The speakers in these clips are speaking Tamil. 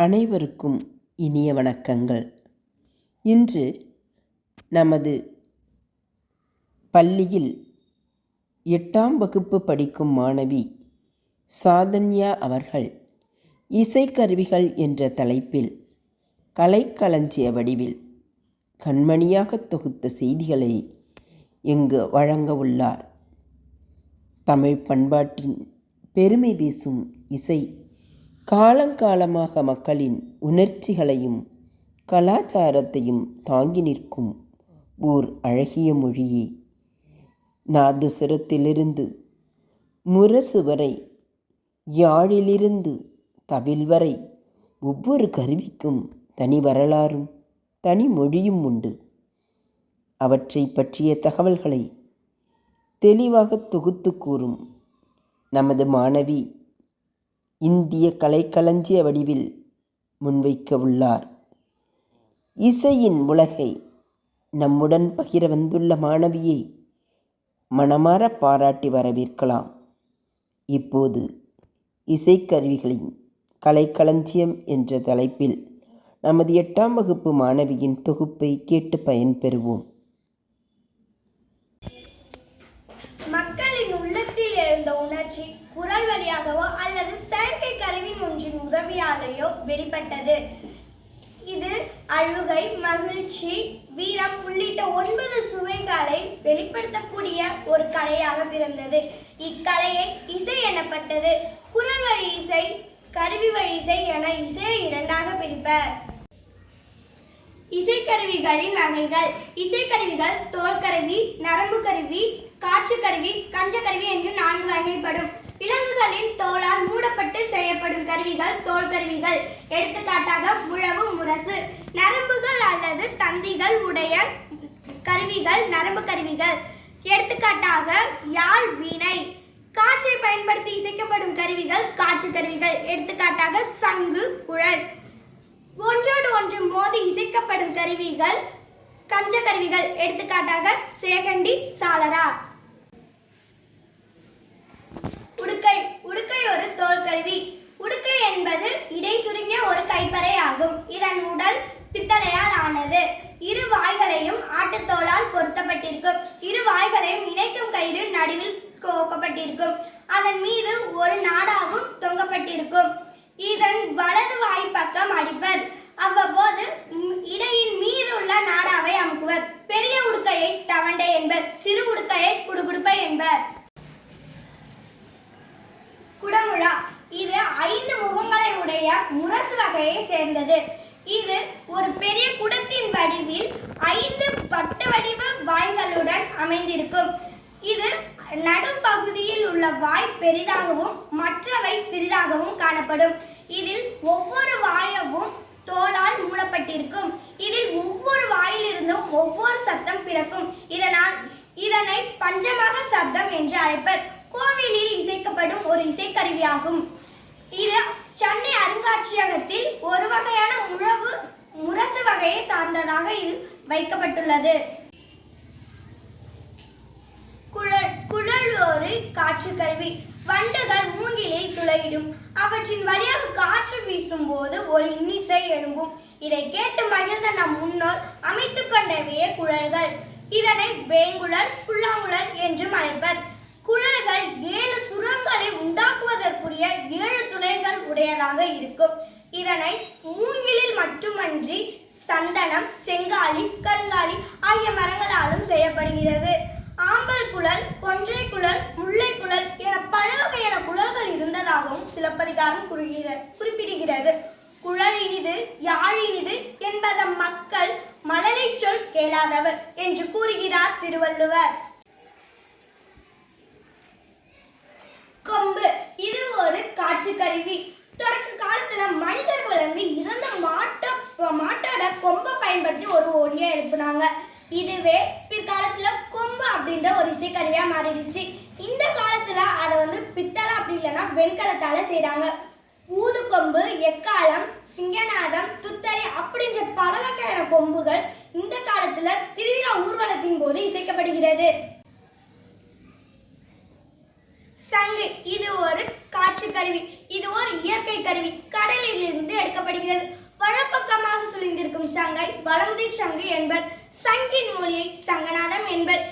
அனைவருக்கும் இனிய வணக்கங்கள். இன்று நமது பள்ளியில் எட்டாம் வகுப்பு படிக்கும் மாணவி சாதன்யா அவர்கள் இசைக்கருவிகள் என்ற தலைப்பில் கலைக்களஞ்சிய வடிவில் கண்மணியாக தொகுத்த செய்திகளை இங்கு வழங்க உள்ளார். தமிழ் பண்பாட்டின் பெருமை பேசும் இசை காலங்காலமாக மக்களின் உணர்ச்சிகளையும் கலாச்சாரத்தையும் தாங்கி நிற்கும் ஓர் அழகிய மொழியே. நாதுசுரத்திலிருந்து முரசு வரை யாழிலிருந்து தவில் வரை ஒவ்வொரு கருவிக்கும் தனி வரலாறும் தனி மொழியும் உண்டு. அவற்றை பற்றிய தகவல்களை தெளிவாக தொகுத்து கூறும் நமது மாணவி இந்திய கலைக்களஞ்சிய வடிவில் முன்வைக்க உள்ளார். இசையின் உலகை நம்முடன் பகிர வந்துள்ள மாணவியை மனமாற பாராட்டி வரவேற்கலாம். இப்போது இசைக்கருவிகளின் கலைக்களஞ்சியம் என்ற தலைப்பில் நமது எட்டாம் வகுப்பு மாணவியின் தொகுப்பை கேட்டு பயன்பெறுவோம் மக்களின் உள்ளத்தில் எழுந்த உணர்ச்சி குரல் வழியாகவோ அல்லது செயற்கை கருவின் ஒன்றின் உதவியாலேயோ வெளிப்பட்டது. இது அழுகை மகிழ்ச்சி வீரம் உள்ளிட்ட ஒன்பது சுவைகளை வெளிப்படுத்தக்கூடிய ஒரு கலையாக இருந்தது. இக்கலையை இசை எனப்பட்டது. குரல் வழி இசை கருவி வழி இசை என இசையை இரண்டாக பிரிப்பர். இசைக்கருவிகளின் வகைகள். இசைக்கருவிகள் தோல்கருவி நரம்பு கருவி காற்று கருவி கஞ்ச கருவி என்று நான்கு வகைப்படும். விலங்குகளின் தோலால் மூடப்பட்டு செய்யப்படும் கருவிகள் தோல் கருவிகள். எடுத்துக்காட்டாக முழவு முரசு. நரம்புகள் அல்லது தந்திகள் உடைய கருவிகள் நரம்பு கருவிகள். எடுத்துக்காட்டாக யாழ் வீணை. காற்றை பயன்படுத்தி இசைக்கப்படும் கருவிகள் காற்று கருவிகள். எடுத்துக்காட்டாக சங்கு குழல். ஒன்றோடு ஒன்று மோதி இசைக்கப்படும் கருவிகள் கஞ்ச கருவிகள். எடுத்துக்காட்டாக சேகண்டி சாலரா உடுக்கை ஒரு தோல் கருவி. உடுக்கை என்பது இடை சுருங்கிய ஒரு கைப்பறை ஆகும். இதன் உடல் பித்தளையால் ஆனது. இரு வாய்களையும் ஆட்டுத்தோளால் பொருத்தப்பட்டிருக்கும். இரு வாய்களையும் இணைக்கும் கயிறு நடுவில் கோக்கப்பட்டிருக்கும் அதன் மீது ஒரு நாடாகவும் தொங்கப்பட்டிருக்கும். இதன் வலது வாய் பக்கம் அடிப்பர். அவ்வப்போது இடையின் மீது உள்ள நாடாவை அமுக்குவர். பெரிய உடுக்கையை தவண்டை என்பர். சிறு உடுக்கையை குடுகுடுப்பை என்பர் குடமுழா இது ஐந்து முகங்களை உடைய முரசு வகையை சேர்ந்தது. இது ஒரு பெரிய குடத்தின் வடிவில் ஐந்து வட்ட வடிவ வாய்களுடன் அமைந்திருக்கும். இது நடுப்பகுதியில் உள்ள வாய் பெரிதாகவும் மற்றவை சிறிதாகவும் காணப்படும். இதில் ஒவ்வொரு வாயவும் தோலால் மூடப்பட்டிருக்கும். இதில் ஒவ்வொரு வாயிலிருந்தும் ஒவ்வொரு சத்தம் பிறக்கும். இதனால் இதனை பஞ்சமாக சப்தம் என்று அழைப்பர். கோவிலில் இசைக்கப்படும் ஒரு இசைக்கருவியாகும். இது சென்னை அருங்காட்சியகத்தில் ஒரு வகையான உழவு முரசு வகையை சார்ந்ததாக இது வைக்கப்பட்டுள்ளது. குழல் குழல் ஒரு காற்று கருவி. வண்டுகள் மூங்கிலில் துளையிடும். அவற்றின் வழியாக காற்று வீசும் போது ஒரு இன்னிசை எழும்பும். இதை கேட்டு மகிழ்ந்த நம் முன்னோர் அமைத்துக் கொண்டவையே குழல்கள். இதனை வேங்குழல் புல்லாங்குழல் என்றும் அழைப்பர். குழல்கள் ஏழு சுரங்களை உண்டாக்குவதற்குரிய ஏழு துளைகள் உடையதாக இருக்கும். இதனை மூங்கிலில் மட்டுமன்றி சந்தனம் செங்காலி கருங்காலி ஆகிய மரங்களாலும் செய்யப்படுகிறது. ஆம்பல் குழல் கொன்றை குழல் முல்லை குழல் என பல வகையான குழல்கள் இருந்ததாகவும் சிலப்பதிகாரம் கூறுகிற குறிப்பிடுகிறது. குழல் இனிது யாழ் இனிது என்பத மக்கள் மழலை சொல் கேளாதவர் என்று கூறுகிறார் திருவள்ளுவர். கொம்பு இது ஒரு காற்று கருவி. தொடக்க காலத்துல மனிதர்கள் வந்து இறந்த மாட்ட மாட்டோட கொம்பை பயன்படுத்தி ஒரு ஒளியை எழுப்புனாங்க. இதுவே பிற்காலத்துல கொம்பு அப்படின்ற ஒரு இசைக்கருவியா மாறிடுச்சு. இந்த காலத்துல அதை வந்து பித்தளை அப்படி இல்லைன்னா வெண்கலத்தால செய்றாங்க. ஊதுகொம்பு எக்காலம் சிங்கநாதம் துத்தரை அப்படின்ற பல வகையான கொம்புகள் இந்த காலத்துல திருவிழா ஊர்வலத்தின் போது இசைக்கப்படுகிறது. சங்கு. இது ஒரு காற்று கருவி. இது ஒரு இயற்கை கருவி. கடலில் இருந்து எடுக்கப்படுகிறது. வழப்பக்கமாக சுழிந்திருக்கும் சங்கை வலமுதிர் சங்கு என்பர். சங்கின் மொழியை சங்கநாதம் என்பர்.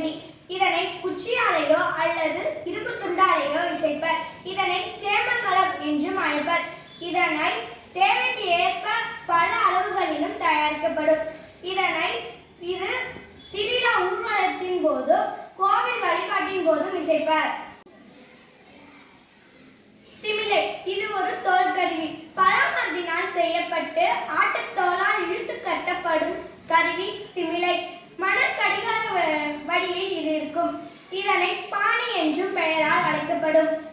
சார்ந்தது இதனை குச்சியாலேயோ அல்லது இரும்பு துண்டாலேயோ இசைப்பர். இதனை சேமங்கலம் என்றும் அழைப்பர். இதனை தேவைக்கு ஏற்ப பல அளவுகளிலும் தயாரிக்கப்படும். இதனை இது திருவிழா ஊர்வலத்தின் போதும் கோவில் வழிபாட்டின் போதும் இசைப்பர். திமிலை இது ஒரு தோல் கருவி பழமரத்தினால் செய்யப்பட்டு ஆட்டுத்தோலால் இழுத்து கட்டப்படும் கருவி திமிலை. மணற்கடிகார வ- வடிவில் இது இருக்கும். இதனை பாணி என்றும் பெயரால் அழைக்கப்படும்.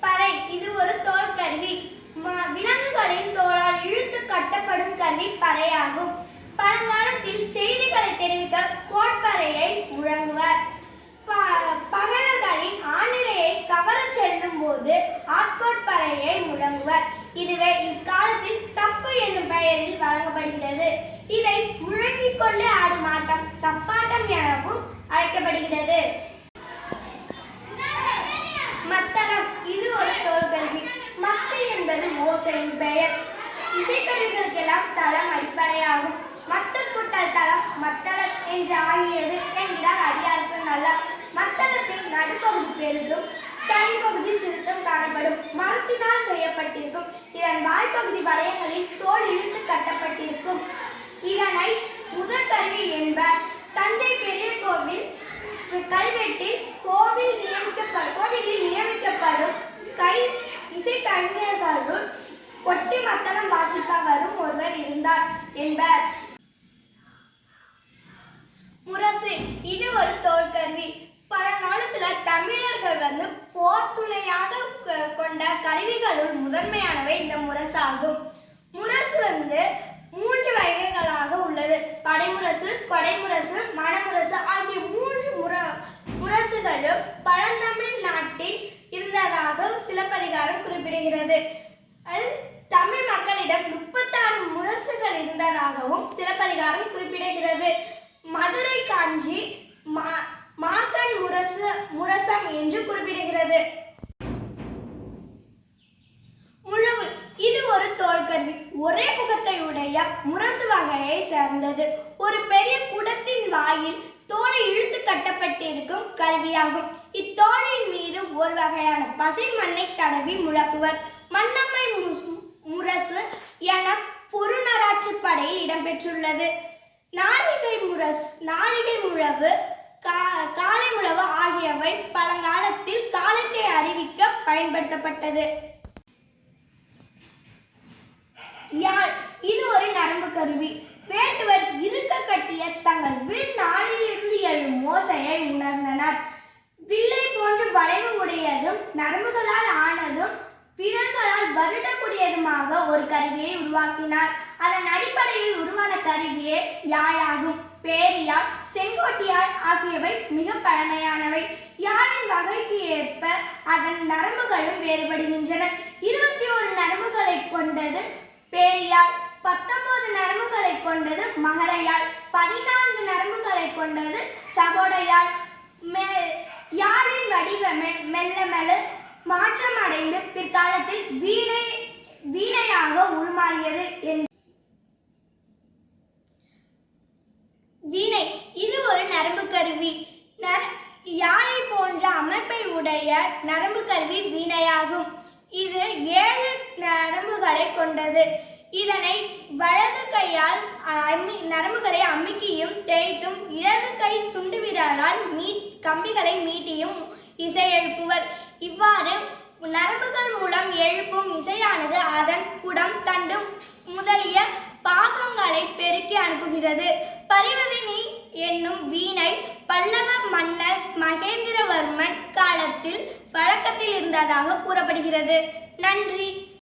பறை இது ஒரு தோல் கருவி. விலங்குகளின் தோலால் இழுத்து கட்டப்படும் கருவி பறையாகும். பழங்காலத்தில் செய்திகளை தெரிவிக்க கோட்பறையை முழங்குவர். ப- ஆணிரையை கவரச் செல்லும் போது ஆட்கோட்பறையை முழங்குவர். இதுவே இக்காலத்தில் தப்பு என்னும் பெயரில் வழங்கப்படுகிறது. இதை முழங்கிக் கொண்டு ஆடும் ஆட்டம் தப்பாட்டம் எனவும் அழைக்கப்படுகிறது. மத்தளம் இது ஒரு தோல்கல்வி மத்து என்பது ஓசையின் பெயர். இசைக்கருவிகளுக்கெல்லாம் தளம் அடிப்படையாகும். மத்து கூட்டல் தளம் மத்தளம் என்று ஆகியது என்கிறார் அடியாருக்கு நல்லா. மத்தளத்தில் நடுப்பகுதி பெரிதும் தனிப்பகுதி சிறுத்தும் காணப்படும். மரத்தினால் செய்யப்பட்ட இதன் வாய்ப்பகுதி வளையங்களில் தோல் இழுத்து கட்டப்பட்டிருக்கும் இதனை முதற் கருவி என்பர் தஞ்சை பெரிய கோவில் கல்வெட்டில் கோவில் நியமிக்கப்படும் கோவிலில் நியமிக்கப்படும் கை இசை கொட்டி மத்தனம் வாசிக்க வரும் ஒருவர் இருந்தார் என்பர். முரசு இது ஒரு தோல்கருவி பழங்காலத்துல தமிழர்கள் வந்து போர் துணையாக கொ- கொண்ட கருவிகளுள் முதன்மையானவை இந்த முரசாகும் முரசு வந்து மூன்று வகைகளாக உள்ளது. படைமுரசு கொடைமுரசு மணமுரசு ஆகிய மூன்று முர முரசுகளும் பழந்தமிழ் நாட்டின் இருந்ததாக சிலப்பதிகாரம் குறிப்பிடுகிறது. தமிழ் மக்களிடம் முப்பத்தாறு முரசுகள் இருந்ததாகவும் சிலப்பதிகாரம் குறிப்பிடுகிறது. மதுரை காஞ்சி மா மாக்கன் முரசு முரசம் என்று குறிப்பிடுகிறது. முழவு இது ஒரு தோல்கருவி ஒரே முகத்தை உடைய முரசு வகையை சேர்ந்தது. ஒரு பெரிய குடத்தின் வாயில் தோலை இழுத்து கட்டப்பட்டிருக்கும் கல்வியாகும் இத்தோளின் மீது ஒரு வகையான பசை மண்ணை தடவி முழக்குவர். மண்ணம்மை முஸ்- முரசு என புறநராற்று படையில் இடம்பெற்றுள்ளது. நாளிகை முரஸ் நாளிகை முழவு கா- முழவு ஆகியவை பழங்காலத்தில் காலத்தை அறிவிக்க பயன்படுத்தப்பட்டது. யாழ் இது ஒரு நரம்பு கருவி. வேட்டுவர் இருக்க கட்டிய தங்கள் வீண் நாளிலிருந்து எழும் ஓசையை உணர்ந்தனர். வில்லை போன்று வளைவு உடையதும் நரம்புகளால் ஆனதும் விரல்களால் வருடக்கூடியதுமாக ஒரு கருவியை உருவாக்கினார். அதன் அடிப்படையில் உருவான கருவியே யாழாகும் பேரியாழ் செங்கோட்டியாழ் ஆகியவை மிக பழமையானவை. யாழின் வகைக்கு ஏற்ப அதன் நரம்புகளும் வேறுபடுகின்றன. இருபத்தி ஒரு நரம்புகளை கொண்டது பேரியாழ் பத்தொன்பது நரம்புகளை கொண்டது மகரையாழ் பதினான்கு நரம்புகளை கொண்டது சகோடையாழ் மே யாழின் வடிவமே மெல்ல மெல்ல மாற்றம் அடைந்து பிற்காலத்தில் வீணை வீணையாக உருமாறியது என்று வீணை. இது ஒரு நரம்பு கருவி. நர யாழை போன்ற அமைப்பை உடைய நரம்பு கருவி வீணையாகும். இது ஏழு நரம்புகளை கொண்டது. இதனை வலது கையால் அம்மி நரம்புகளை அமுக்கியும் தேய்த்தும் இடது கை சுண்டு விரலால் மீ கம்பிகளை மீட்டியும் இசை எழுப்புவர் இவ்வாறு நரம்புகள் மூலம் எழுப்பும் இசையானது அதன் குடம் தண்டு முதலிய பாகங்களை பெருக்கி அனுப்புகிறது. பரிவதினி என்னும் வீணை பல்லவ மன்னர் மகேந்திரவர்மன் காலத்தில் வழக்கத்தில் இருந்ததாக கூறப்படுகிறது. நன்றி.